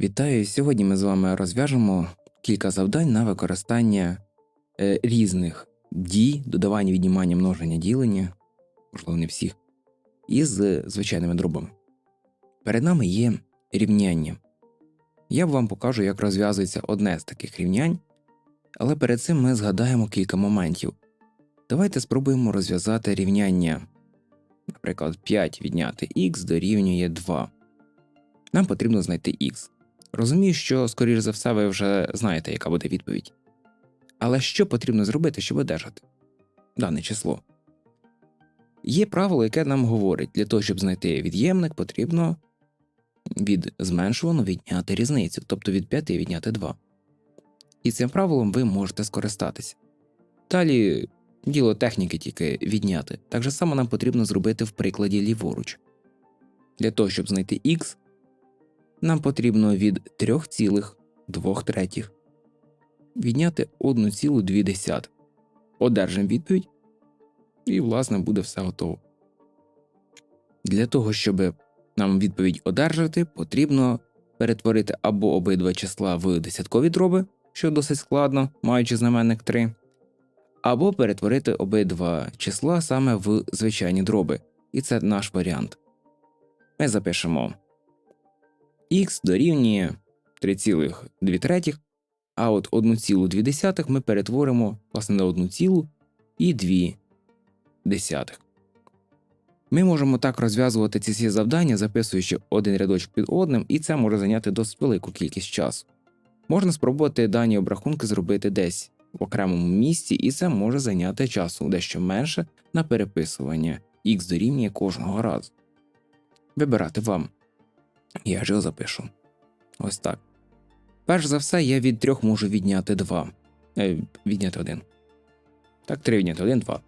Вітаю! Сьогодні ми з вами розв'яжемо кілька завдань на використання е, різних дій, додавання, віднімання, множення, ділення, можливо, не всіх, із звичайними дробами. Перед нами є рівняння. Я вам покажу, як розв'язується одне з таких рівнянь, але перед цим ми згадаємо кілька моментів. Давайте спробуємо розв'язати рівняння. Наприклад, 5 відняти х дорівнює 2. Нам потрібно знайти х. Розумію, що, скоріш за все, ви вже знаєте, яка буде відповідь. Але що потрібно зробити, щоб одержати дане число? Є правило, яке нам говорить, для того, щоб знайти від'ємник, потрібно від зменшуваного відняти різницю, тобто від 5 відняти 2. І цим правилом ви можете скористатися. Далі діло техніки тільки відняти. Так же само нам потрібно зробити в прикладі ліворуч. Для того, щоб знайти х, нам потрібно від 3,2 третіх відняти 1,2. Одержимо відповідь, і, власне, буде все готово. Для того, щоб нам відповідь одержати, потрібно перетворити або обидва числа в десяткові дроби, що досить складно, маючи знаменник 3, або перетворити обидва числа саме в звичайні дроби. І це наш варіант. Ми запишемо х дорівнює 3,2 третіх, а от 1,2 ми перетворимо власне на 1,2. Ми можемо так розв'язувати ці всі завдання, записуючи один рядочок під одним, і це може зайняти досить велику кількість часу. Можна спробувати дані обрахунки зробити десь в окремому місці, і це може зайняти часу дещо менше на переписування х дорівнює кожного разу. Вибирати вам. Я ж його запишу. Ось так. Перш за все, я від трьох можу відняти 2. Е, відняти 1. Так, 3 відняти 1, 2.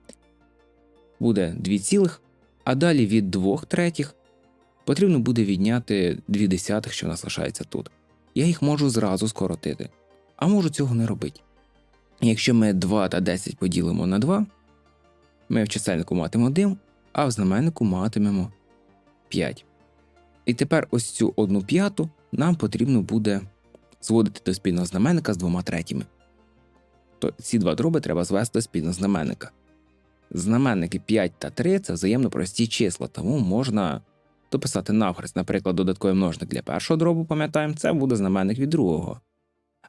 Буде 2 цілих, а далі від 2 третіх потрібно буде відняти 2 десятих, що у нас лишається тут. Я їх можу зразу скоротити, а можу цього не робити. Якщо ми 2 та 10 поділимо на 2, ми в чисельнику матимемо 1, а в знаменнику матимемо 5. І тепер ось цю одну п'яту нам потрібно буде зводити до спільного знаменника з двома третіми. То ці два дроби треба звести до спільного знаменника. Знаменники 5 та 3 це взаємно прості числа, тому можна дописати навхрест, наприклад, додатковий множник для першого дробу, пам'ятаємо, це буде знаменник від другого,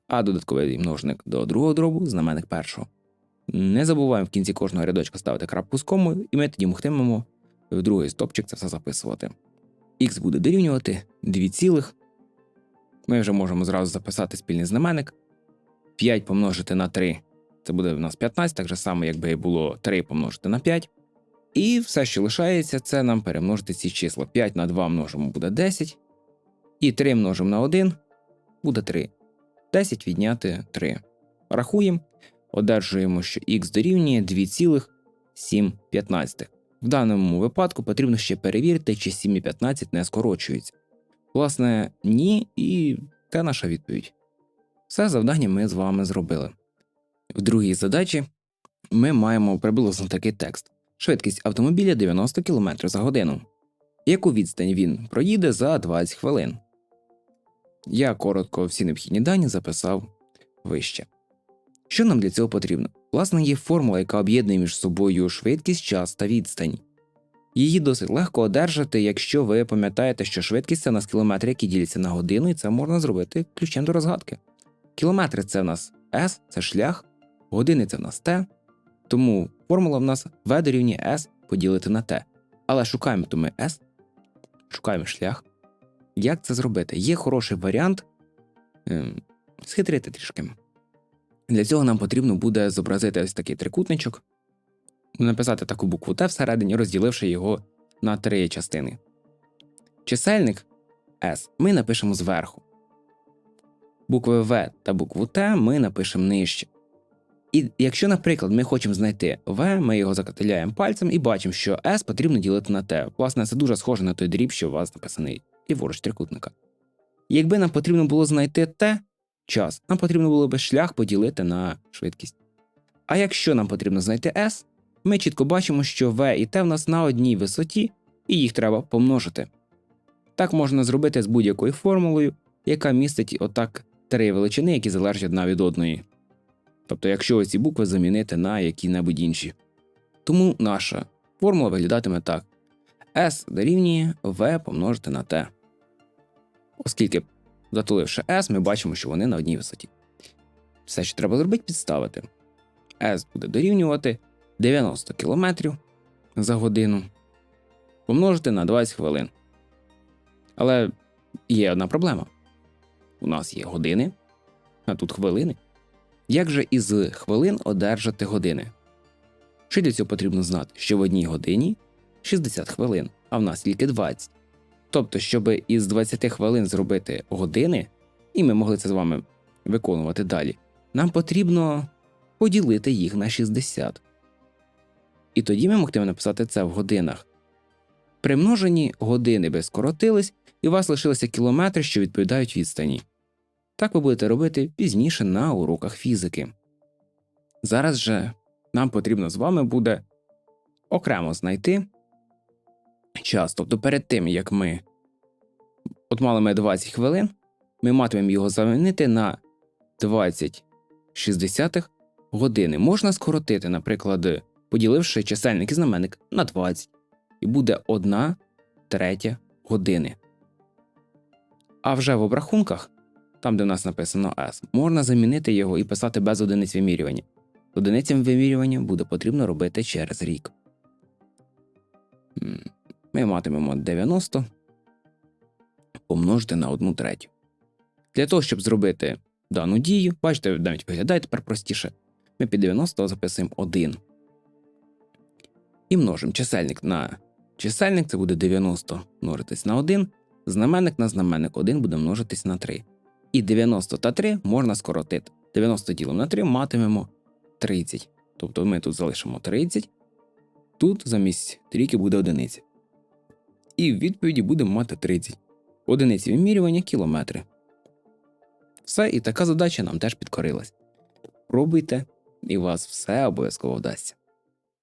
а додатковий множник до другого дробу знаменник першого. Не забуваємо в кінці кожного рядочка ставити крапку з комою, і ми тоді могтимемо в другий стопчик це все записувати х буде дорівнювати 2 цілих. Ми вже можемо зразу записати спільний знаменник. 5 помножити на 3 це буде в нас 15, так же само, якби було 3 помножити на 5. І все, що лишається, це нам перемножити ці числа. 5 на 2 множимо буде 10. І 3 множимо на 1 буде 3. 10 відняти 3. Рахуємо, одержуємо, що х дорівнює 2,7. В даному випадку потрібно ще перевірити, чи 7 і 15 не скорочуються. Власне, ні, і це наша відповідь. Все завдання ми з вами зробили. В другій задачі ми маємо приблизно такий текст: швидкість автомобіля 90 км за годину. Яку відстань він проїде за 20 хвилин. Я коротко всі необхідні дані записав вище. Що нам для цього потрібно? Власне, є формула, яка об'єднує між собою швидкість, час та відстань. Її досить легко одержати, якщо ви пам'ятаєте, що швидкість це у нас кілометри, які діляться на годину, і це можна зробити ключем до розгадки. Кілометри це в нас S, це шлях, години це в нас T, тому формула в нас V дорівнює S поділити на T. Але шукаємо то ми S, шукаємо шлях. Як це зробити? Є хороший варіант ем, схитрити трішки. Для цього нам потрібно буде зобразити ось такий трикутничок, написати таку букву Т всередині, розділивши його на три частини. Чисельник S ми напишемо зверху. Букви В та букву Т ми напишемо нижче. І якщо, наприклад, ми хочемо знайти В, ми його закатиляємо пальцем і бачимо, що S потрібно ділити на Т. Власне, це дуже схоже на той дріб, що у вас написаний ліворуч трикутника. Якби нам потрібно було знайти Т, час, нам потрібно було би шлях поділити на швидкість. А якщо нам потрібно знайти S, ми чітко бачимо, що V і T в нас на одній висоті, і їх треба помножити. Так можна зробити з будь-якою формулою, яка містить отак три величини, які залежать одна від одної. Тобто, якщо ось ці букви замінити на які-небудь інші. Тому наша формула виглядатиме так: S дорівнює V помножити на T. Оскільки, затуливши S, ми бачимо, що вони на одній висоті. Все, що треба зробити, підставити. S буде дорівнювати 90 км за годину помножити на 20 хвилин. Але є одна проблема: у нас є години, а тут хвилини. Як же із хвилин одержати години? Що для цього потрібно знати? Що в одній годині 60 хвилин, а в нас тільки 20. Тобто, щоб із 20 хвилин зробити години, і ми могли це з вами виконувати далі, нам потрібно поділити їх на 60. І тоді ми могли написати це в годинах. Примножені години би скоротились, і у вас лишилися кілометри, що відповідають відстані. Так ви будете робити пізніше на уроках фізики. Зараз же нам потрібно з вами буде окремо знайти час. Тобто перед тим, як ми от мали ми 20 хвилин, ми матимемо його замінити на 20 60 години. Можна скоротити, наприклад, поділивши чисельник і знаменник на 20, і буде 1 третя години. А вже в обрахунках, там, де в нас написано S, можна замінити його і писати без одиниць вимірювання. Одиницям вимірювання буде потрібно робити через рік. Ми матимемо 90 помножити на 1 третю. Для того, щоб зробити дану дію, бачите, навіть виглядає тепер простіше. Ми під 90 записуємо 1. І множимо чисельник на чисельник, це буде 90 множитись на 1, знаменник на знаменник 1 буде множитись на 3. І 90 та 3 можна скоротити. 90 ділимо на 3 матимемо 30. Тобто ми тут залишимо 30, тут замість трійки буде одиниця. І в відповіді будемо мати 30. Одиниці вимірювання кілометри. Все, і така задача нам теж підкорилась. Пробуйте, і у вас все обов'язково вдасться.